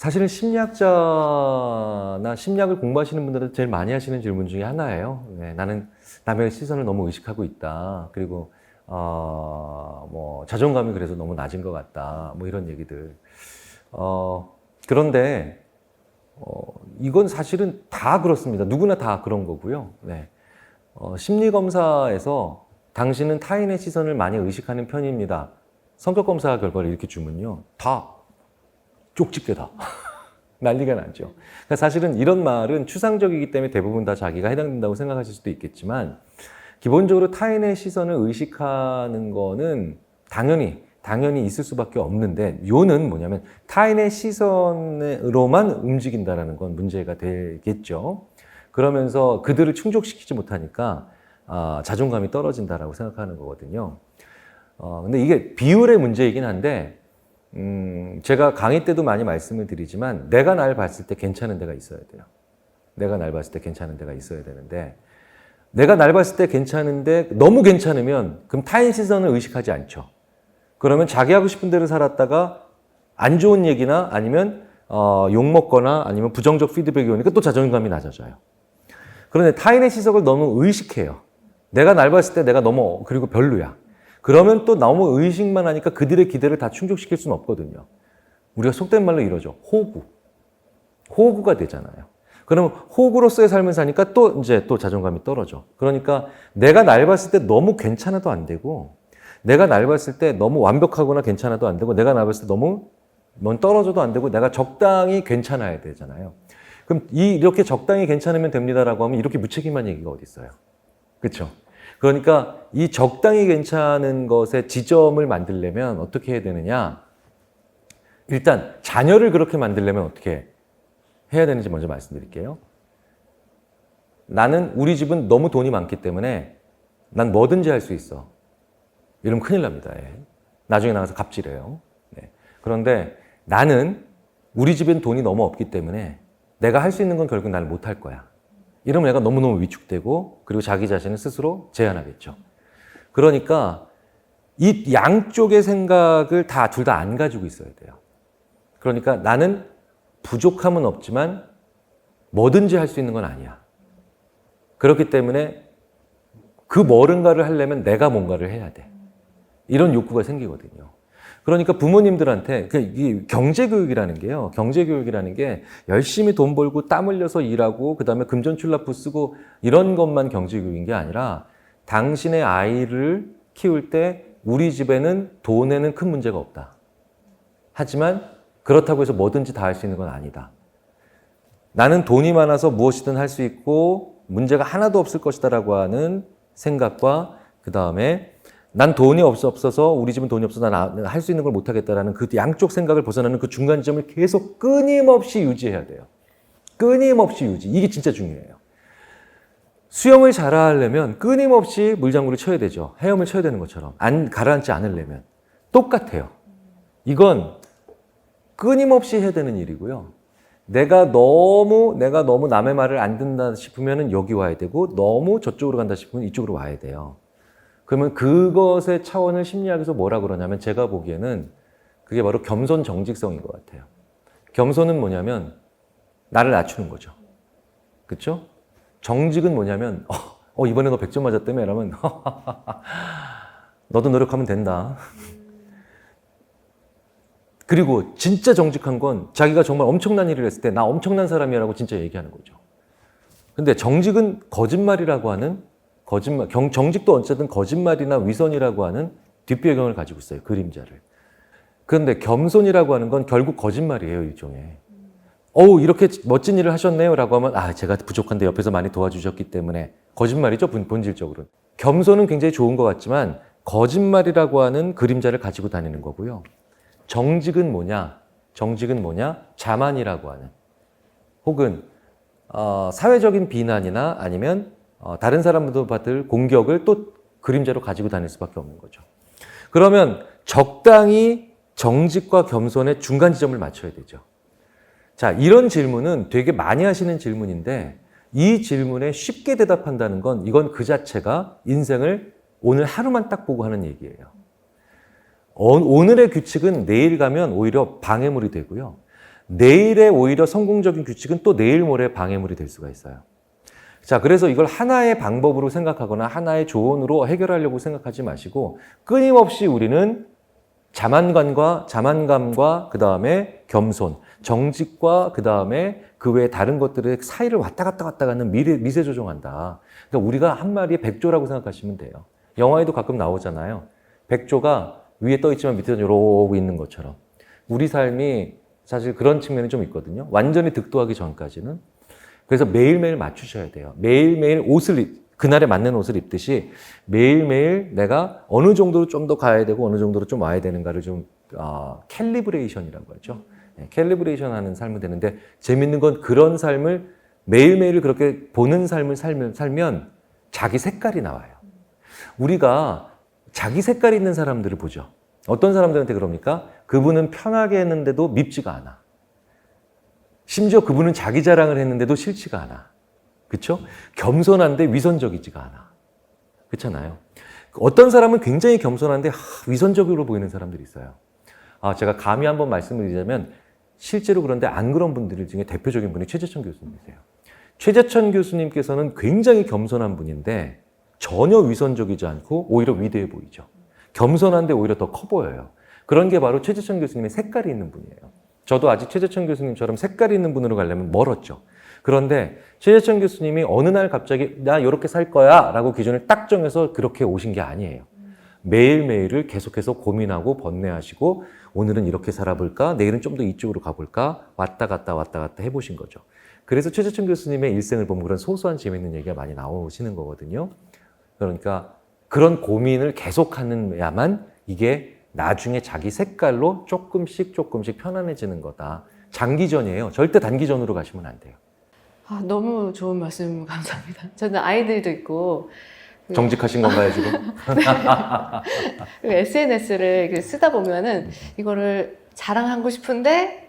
사실은 심리학자나 심리학을 공부하시는 분들은 제일 많이 하시는 질문 중에 하나예요. 네, 나는 남의 시선을 너무 의식하고 있다. 그리고 어, 뭐 자존감이 그래서 너무 낮은 것 같다. 뭐 이런 얘기들. 어, 그런데 어, 이건 사실은 다 그렇습니다. 누구나 다 그런 거고요. 네. 어, 심리 검사에서 당신은 타인의 시선을 많이 의식하는 편입니다. 성격 검사 결과를 이렇게 주면요, 다 쪽집게 다 난리가 나죠. 그러니까 사실은 이런 말은 추상적이기 때문에 대부분 다 자기가 해당된다고 생각하실 수도 있겠지만 기본적으로 타인의 시선을 의식하는 거는 당연히 당연히 있을 수밖에 없는데 요는 뭐냐면 타인의 시선으로만 움직인다라는 건 문제가 되겠죠. 그러면서 그들을 충족시키지 못하니까 아, 자존감이 떨어진다라고 생각하는 거거든요. 어, 근데 이게 비율의 문제이긴 한데 음, 제가 강의 때도 많이 말씀을 드리지만 내가 날 봤을 때 괜찮은 데가 있어야 돼요. 내가 날 봤을 때 괜찮은 데가 있어야 되는데 내가 날 봤을 때 괜찮은데 너무 괜찮으면 그럼 타인 시선을 의식하지 않죠. 그러면 자기 하고 싶은 대로 살았다가 안 좋은 얘기나 아니면 어, 욕 먹거나 아니면 부정적 피드백이 오니까 또 자존감이 낮아져요. 그런데 타인의 시선을 너무 의식해요. 내가 날 봤을 때 내가 너무 그리고 별로야. 그러면 또 너무 의식만 하니까 그들의 기대를 다 충족시킬 수는 없거든요. 우리가 속된 말로 이러죠. 호구. 호구가 되잖아요. 그러면 호구로서의 삶을 사니까 또 이제 또 자존감이 떨어져. 그러니까 내가 날 봤을 때 너무 괜찮아도 안 되고 내가 날 봤을 때 너무 완벽하거나 괜찮아도 안 되고 내가 날 봤을 때 너무 뭔 떨어져도 안 되고 내가 적당히 괜찮아야 되잖아요. 그럼 이 이렇게 적당히 괜찮으면 됩니다라고 하면 이렇게 무책임한 얘기가 어디 있어요? 그렇죠? 그러니까 이 적당히 괜찮은 것의 지점을 만들려면 어떻게 해야 되느냐? 일단 자녀를 그렇게 만들려면 어떻게 해야 되는지 먼저 말씀드릴게요. 나는 우리 집은 너무 돈이 많기 때문에 난 뭐든지 할 수 있어. 이러면 큰일 납니다. 예. 나중에 나가서 갑질해요. 네. 그런데 나는 우리 집엔 돈이 너무 없기 때문에 내가 할 수 있는 건 결국 나는 못할 거야. 이러면 애가 너무너무 위축되고 그리고 자기 자신을 스스로 제한하겠죠. 그러니까 이 양쪽의 생각을 다 둘 다 안 가지고 있어야 돼요. 그러니까 나는 부족함은 없지만 뭐든지 할 수 있는 건 아니야. 그렇기 때문에 그 뭐른가를 하려면 내가 뭔가를 해야 돼. 이런 욕구가 생기거든요. 그러니까 부모님들한테 그이 경제 교육이라는 게요. 경제 교육이라는 게 열심히 돈 벌고 땀 흘려서 일하고 그다음에 금전출납부 쓰고 이런 것만 경제 교육인 게 아니라 당신의 아이를 키울 때 우리 집에는 돈에는 큰 문제가 없다. 하지만 그렇다고 해서 뭐든지 다 할 수 있는 건 아니다. 나는 돈이 많아서 무엇이든 할 수 있고 문제가 하나도 없을 것이다라고 하는 생각과 그 다음에 난 돈이 없어 없어서 우리 집은 돈이 없어서 난 할 수 있는 걸 못 하겠다라는 그 양쪽 생각을 벗어나는 그 중간 지점을 계속 끊임없이 유지해야 돼요. 끊임없이 유지. 이게 진짜 중요해요. 수영을 잘하려면 끊임없이 물장구를 쳐야 되죠. 헤엄을 쳐야 되는 것처럼. 안 가라앉지 않으려면. 똑같아요. 이건 끊임없이 해야 되는 일이고요. 내가 너무 내가 너무 남의 말을 안 듣는다 싶으면 여기 와야 되고 너무 저쪽으로 간다 싶으면 이쪽으로 와야 돼요. 그러면 그것의 차원을 심리학에서 뭐라 그러냐면 제가 보기에는 그게 바로 겸손 정직성인 것 같아요. 겸손은 뭐냐면 나를 낮추는 거죠. 그렇죠? 정직은 뭐냐면 어, 어, 이번에 너 100점 맞았다며 이러면 너도 노력하면 된다. 그리고 진짜 정직한 건 자기가 정말 엄청난 일을 했을 때 나 엄청난 사람이라고 진짜 얘기하는 거죠. 근데 정직은 거짓말이라고 하는 거짓말, 경, 정직도 어쨌든 거짓말이나 위선이라고 하는 뒷배경을 가지고 있어요. 그림자를. 그런데 겸손이라고 하는 건 결국 거짓말이에요. 일종의. 어우, 이렇게 멋진 일을 하셨네요. 라고 하면, 아, 제가 부족한데 옆에서 많이 도와주셨기 때문에. 거짓말이죠. 본, 본질적으로는. 겸손은 굉장히 좋은 것 같지만, 거짓말이라고 하는 그림자를 가지고 다니는 거고요. 정직은 뭐냐? 정직은 뭐냐? 자만이라고 하는. 혹은, 어, 사회적인 비난이나 아니면 어, 다른 사람들도 받을 공격을 또 그림자로 가지고 다닐 수밖에 없는 거죠. 그러면 적당히 정직과 겸손의 중간 지점을 맞춰야 되죠. 자, 이런 질문은 되게 많이 하시는 질문인데 이 질문에 쉽게 대답한다는 건 이건 그 자체가 인생을 오늘 하루만 딱 보고 하는 얘기예요. 어, 오늘의 규칙은 내일 가면 오히려 방해물이 되고요. 내일의 오히려 성공적인 규칙은 또 내일 모레 방해물이 될 수가 있어요. 자, 그래서 이걸 하나의 방법으로 생각하거나 하나의 조언으로 해결하려고 생각하지 마시고 끊임없이 우리는 자만감과 자만감과 그 다음에 겸손, 정직과 그 다음에 그 외에 다른 것들의 사이를 왔다 갔다 왔다 가는 미래, 미세 조종한다. 그러니까 우리가 한 마리의 백조라고 생각하시면 돼요. 영화에도 가끔 나오잖아요. 백조가 위에 떠 있지만 밑에서 이러고 있는 것처럼. 우리 삶이 사실 그런 측면이 좀 있거든요. 완전히 득도하기 전까지는. 그래서 매일매일 맞추셔야 돼요. 매일매일 옷을, 입- 그날에 맞는 옷을 입듯이 매일매일 내가 어느 정도로 좀 더 가야 되고 어느 정도로 좀 와야 되는가를 좀, 어, 캘리브레이션이라고 하죠. 네, 캘리브레이션 하는 삶을 되는데 재밌는 건 그런 삶을 매일매일 그렇게 보는 삶을 살면, 살면 자기 색깔이 나와요. 우리가 자기 색깔이 있는 사람들을 보죠. 어떤 사람들한테 그럽니까? 그분은 편하게 했는데도 밉지가 않아. 심지어 그분은 자기 자랑을 했는데도 싫지가 않아. 그쵸? 겸손한데 위선적이지가 않아. 그렇잖아요. 어떤 사람은 굉장히 겸손한데 하, 위선적으로 보이는 사람들이 있어요. 아, 제가 감히 한번 말씀을 드리자면 실제로 그런데 안 그런 분들 중에 대표적인 분이 최재천 교수님이세요. 최재천 교수님께서는 굉장히 겸손한 분인데 전혀 위선적이지 않고 오히려 위대해 보이죠. 겸손한데 오히려 더 커 보여요. 그런 게 바로 최재천 교수님의 색깔이 있는 분이에요. 저도 아직 최재천 교수님처럼 색깔이 있는 분으로 가려면 멀었죠. 그런데 최재천 교수님이 어느 날 갑자기 나 이렇게 살 거야 라고 기준을 딱 정해서 그렇게 오신 게 아니에요. 매일매일을 계속해서 고민하고 번뇌하시고 오늘은 이렇게 살아볼까? 내일은 좀 더 이쪽으로 가볼까? 왔다 갔다 왔다 갔다 해보신 거죠. 그래서 최재천 교수님의 일생을 보면 그런 소소한 재미있는 얘기가 많이 나오시는 거거든요. 그러니까 그런 고민을 계속하는 야만 이게 나중에 자기 색깔로 조금씩 조금씩 편안해지는 거다. 장기전이에요. 절대 단기전으로 가시면 안 돼요. 아, 너무 좋은 말씀 감사합니다. 저는 아이들도 있고 그 정직하신 건가요, 지금? SNS를 쓰다 보면은 이거를 자랑하고 싶은데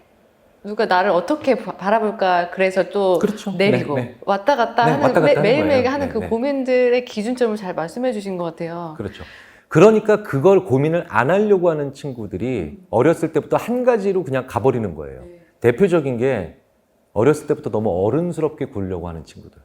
누가 나를 어떻게 바- 바라볼까 그래서 또 그렇죠. 내리고 네, 네. 왔다 갔다 네, 하는 왔다 갔다 매, 하는 매일매일 거예요. 하는 네, 그 네. 고민들의 기준점을 잘 말씀해 주신 것 같아요. 그렇죠. 그러니까 그걸 고민을 안 하려고 하는 친구들이 어렸을 때부터 한 가지로 그냥 가버리는 거예요. 네. 대표적인 게 어렸을 때부터 너무 어른스럽게 굴려고 하는 친구들.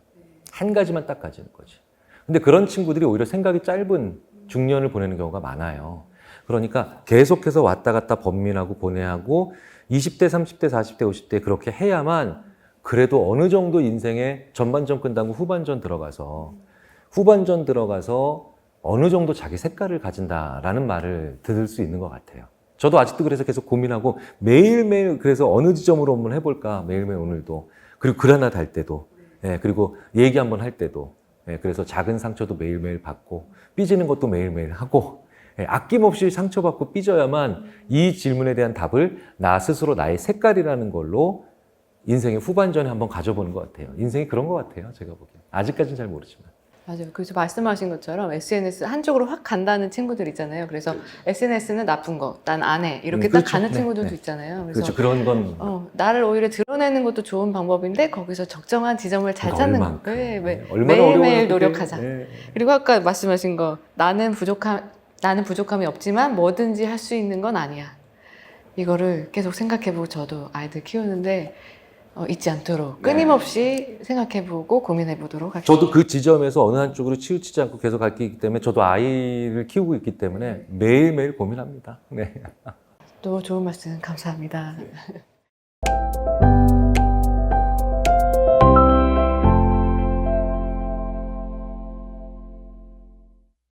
한 가지만 딱 가지는 거지. 근데 그런 친구들이 오히려 생각이 짧은 중년을 보내는 경우가 많아요. 그러니까 계속해서 왔다 갔다 번민하고 고뇌하고 20대, 30대, 40대, 50대 그렇게 해야만 그래도 어느 정도 인생에 전반전 끝나고 후반전 들어가서 후반전 들어가서 어느 정도 자기 색깔을 가진다라는 말을 들을 수 있는 것 같아요. 저도 아직도 그래서 계속 고민하고 매일매일 그래서 어느 지점으로 한번 해볼까 매일매일 오늘도 그리고 글 하나 달 때도 예, 그리고 얘기 한번 할 때도 예, 그래서 작은 상처도 매일매일 받고 삐지는 것도 매일매일 하고 예, 아낌없이 상처받고 삐져야만 이 질문에 대한 답을 나 스스로 나의 색깔이라는 걸로 인생의 후반전에 한번 가져보는 것 같아요. 인생이 그런 것 같아요. 제가 보기엔. 아직까지는 잘 모르지만. 맞아요. 그래서 말씀하신 것처럼 SNS 한쪽으로 확 간다는 친구들 있잖아요. 그래서 SNS는 나쁜 거, 난 안 해. 이렇게 음, 딱 그렇죠. 가는 네, 친구들도 네. 있잖아요. 그래서 그렇죠. 그런 건 어, 나를 오히려 드러내는 것도 좋은 방법인데 거기서 적정한 지점을 잘 그러니까 찾는 얼만큼. 거. 네, 매, 네, 얼마나 매일매일. 노력하자. 네. 그리고 아까 말씀하신 거 나는 부족함 나는 부족함이 없지만 뭐든지 할 수 있는 건 아니야. 이거를 계속 생각해보고 저도 아이들 키우는데 어, 잊지 않도록 끊임없이 생각해보고 고민해보도록 하겠습니다. 저도 그 지점에서 어느 한쪽으로 치우치지 않고 계속 갈 게 있기 때문에 저도 아이를 키우고 있기 때문에 매일매일 고민합니다. 네. 또 좋은 말씀 감사합니다.